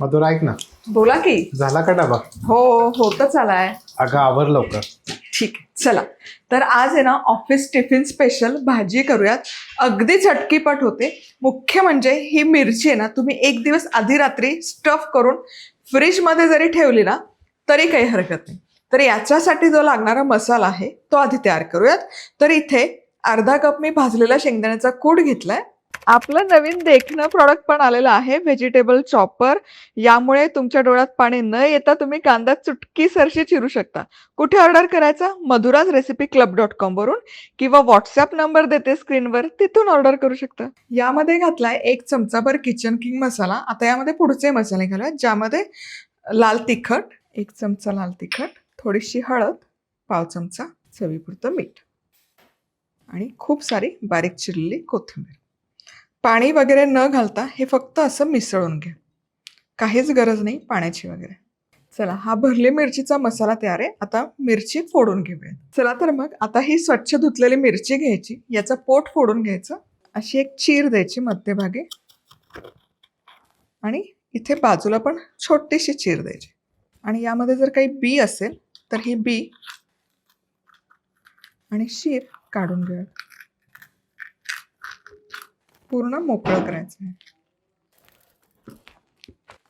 मधुर ऐक ना. बोला की. झाला का डबा? हो होतच आलाय अगं आवर लवकर. ठीक आहे चला. तर आज आहे ना ऑफिस टिफिन स्पेशल भाजी करूयात. अगदी झटकीपट होते. मुख्य म्हणजे ही मिरची आहे ना तुम्ही एक दिवस आधी रात्री स्टफ करून फ्रीजमध्ये जरी ठेवली ना तरी काही हरकत नाही. तर याच्यासाठी जो लागणारा मसाला आहे तो आधी तयार करूयात. तर इथे अर्धा कप मी भाजलेला शेंगदाण्याचा कूट घेतलाय. आपलं नवीन देखणं प्रॉडक्ट पण आलेलं आहे व्हेजिटेबल चॉपर यामुळे तुमच्या डोळ्यात पाणी न येता तुम्ही कांदा चुटकी सरशी चिरू शकता. कुठे ऑर्डर करायचा? Madhuraj recipe club dot com वरून किंवा व्हॉट्सअप नंबर देते स्क्रीनवर तिथून ऑर्डर करू शकता. यामध्ये घातलाय एक चमचाभर किचन किंग मसाला. आता यामध्ये पुढचे मसाले घालूयात ज्यामध्ये लाल तिखट एक चमचा लाल तिखट थोडीशी हळद पाव चमचा चवीपुरतं मीठ आणि खूप सारी बारीक चिरलेली कोथिंबीर. पाणी वगैरे न घालता हे फक्त असं मिसळून घ्या काहीच गरज नाही पाण्याची वगैरे. चला हा भरली मिरचीचा मसाला तयार आहे. आता मिरची फोडून घेऊया चला तर मग आता ही स्वच्छ धुतलेली मिरची घ्यायची. याचं पोट फोडून घ्यायचं. अशी एक चीर द्यायची मध्यभागी. आणि इथे बाजूला पण छोटीशी चीर द्यायची. आणि यामध्ये जर काही बी असेल तर ही बी आणि शीर काढून घेऊया पूर्ण मोकळं करायचं आहे.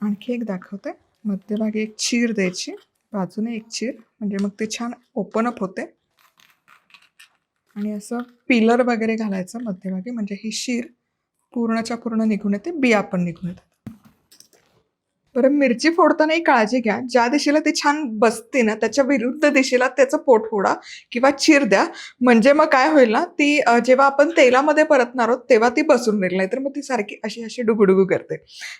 आणखी एक दाखवते. मध्यभागी एक चीर द्यायची. बाजूने एक चीर. म्हणजे मग ते छान ओपन अप होते. आणि असं पिलर वगैरे घालायचं मध्यभागी. म्हणजे ही शीर पूर्णच्या पूर्ण निघून येते. बिया पण निघून येतात. बरं मिरची फोडतानाही काळजी घ्या. ज्या दिशेला ती छान बसते ना त्याच्या विरुद्ध दिशेला त्याचं पोट फोडा किंवा चीर द्या. म्हणजे मग काय होईल ना ती जेव्हा आपण तेलामध्ये परतणार आहोत तेव्हा ती बसून राहील नाही तर मग ती सारखी अशी अशी डुगुडुगू करते.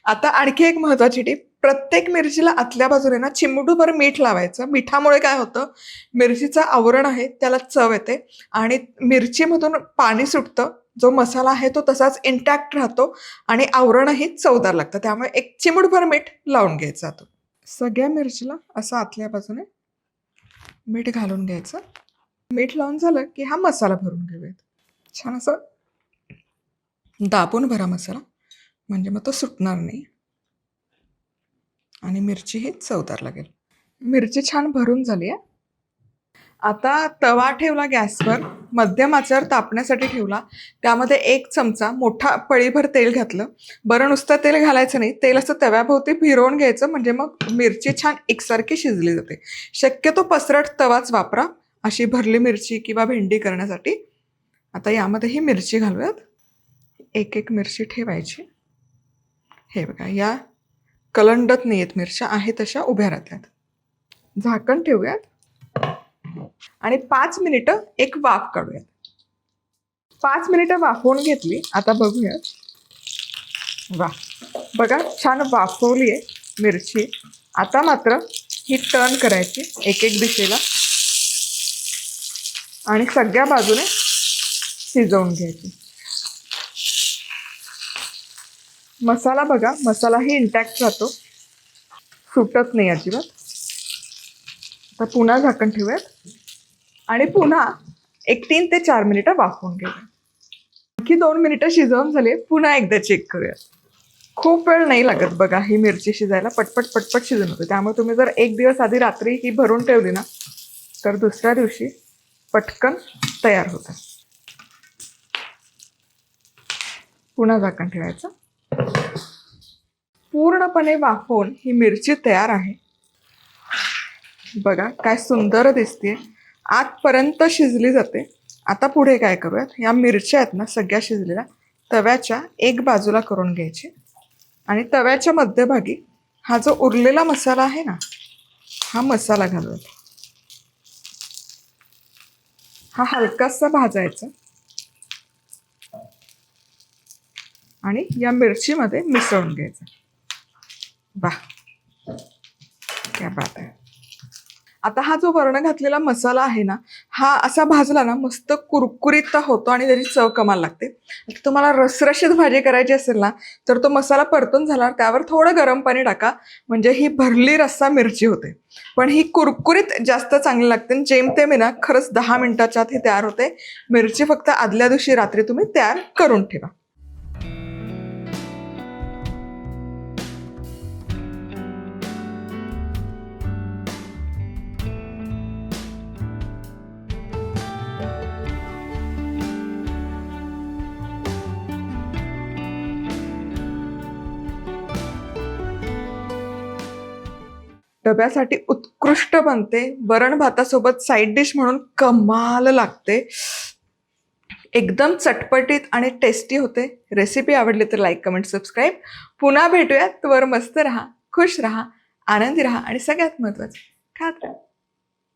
आता आणखी एक महत्वाची टीप. प्रत्येक मिरचीला आतल्या बाजूने ना चिमूटभर मीठ लावायचं. मिठामुळे काय होतं? मिरचीचं आवरण आहे त्याला चव येते आणि मिरचीमधून पाणी सुटतं. जो मसाला आहे तो तसाच इंटॅक्ट राहतो आणि आवरणही चवदार लागतं. त्यामुळे एक चिमूटभर मीठ लावून घ्यायचं जातो सगळ्या मिरचीला असं आतल्या बाजूने मीठ घालून घ्यायचं. मीठ लावून झालं की हा मसाला भरून घेऊयात. छान असं दाबून भरा मसाला. म्हणजे मग तो सुटणार नाही. आणि मिरची ही चवदार लागेल. मिरची छान भरून झाली आहे. आता तवा ठेवला गॅसवर मध्यम आचेवर तापण्यासाठी ठेवला. त्यामध्ये एक चमचा मोठा पळीभर तेल घातलं. बरं नुसतं तेल घालायचं नाही. तेल असं तव्याभोवती फिरवून घ्यायचं म्हणजे मग मिरची छान एकसारखी शिजली जाते. शक्यतो पसरट तवाच वापरा. अशी भरली मिरची किंवा भेंडी करण्यासाठी. आता यामध्ये ही मिरची घालूयात. एक एक मिरची ठेवायची. हे बघा या कलंडत नाही आहेत मिरच्या आहे तशा उभ्या राहतात. झाकण ठेवूयात. आणि पाच मिनिटं एक वाफ काढूयात. पाच मिनिटं वाफवून घेतली आता बघूयात वा बघा छान वाफवली आहे मिरची. आता मात्र ही टर्न करायची एक एक दिशेला. आणि सगळ्या बाजूने शिजवून घ्यायची. मसाला बघा मसालाही इंटॅक्ट राहतो. सुटत नाही अजिबात. आता पुन्हा झाकण ठेवूयात. आणि पुन्हा एक तीन ते चार मिनिटं वाफवून घेऊया. आणखी दोन मिनिटं शिजवून झाले पुन्हा एकदा चेक करूयात खूप वेळ नाही लागत बघा ही मिरची शिजायला पटपट पटपट शिजून होते. त्यामुळे तुम्ही जर एक दिवस आधी रात्री ही भरून ठेवली ना तर दुसऱ्या दिवशी पटकन तयार होतं. पुन्हा झाकण ठेवायचं. पूर्णपणे वाफवून ही मिरची तयार आहे. बघा काय सुंदर दिसते आतपर्यंत शिजली जाते. आता पुढे काय करूयात? या मिरच्या आहेत ना सगळ्या शिजलेल्या. तव्याच्या एक बाजूला करून घ्यायची. आणि तव्याच्या मध्यभागी हा जो उरलेला मसाला आहे ना हा मसाला घालूयात. हा हलकासा भाजायचा. आणि या मिरचीमध्ये मिसळून घ्यायचं. वा क्या बात आहे. आता हा जो वर्ण घातलेला मसाला आहे ना हा असा भाजला ना मस्त कुरकुरीत होतो आणि त्याची चव कमाल लागते. तुम्हाला रसरशीत भाजी करायची असेल ना तर तो मसाला परतून झाला त्यावर थोडं गरम पाणी टाका म्हणजे ही भरली रस्सा मिरची होते. पण ही कुरकुरीत जास्त चांगली लागते आणि जेमतेम आहे ना खरंच दहा मिनिटाच्या आत ही तयार होते. मिरची फक्त आदल्या दिवशी रात्री तुम्ही तयार करून ठेवा. डब्यासाठी उत्कृष्ट बनते. वरण भातासोबत साईड डिश म्हणून कमाल लागते. एकदम चटपटीत आणि टेस्टी होते. रेसिपी आवडली तर लाईक कमेंट सबस्क्राईब पुन्हा भेटूयात. वर मस्त राहा खुश राहा आनंदी राहा आणि सगळ्यात महत्त्वाचं खात राहा.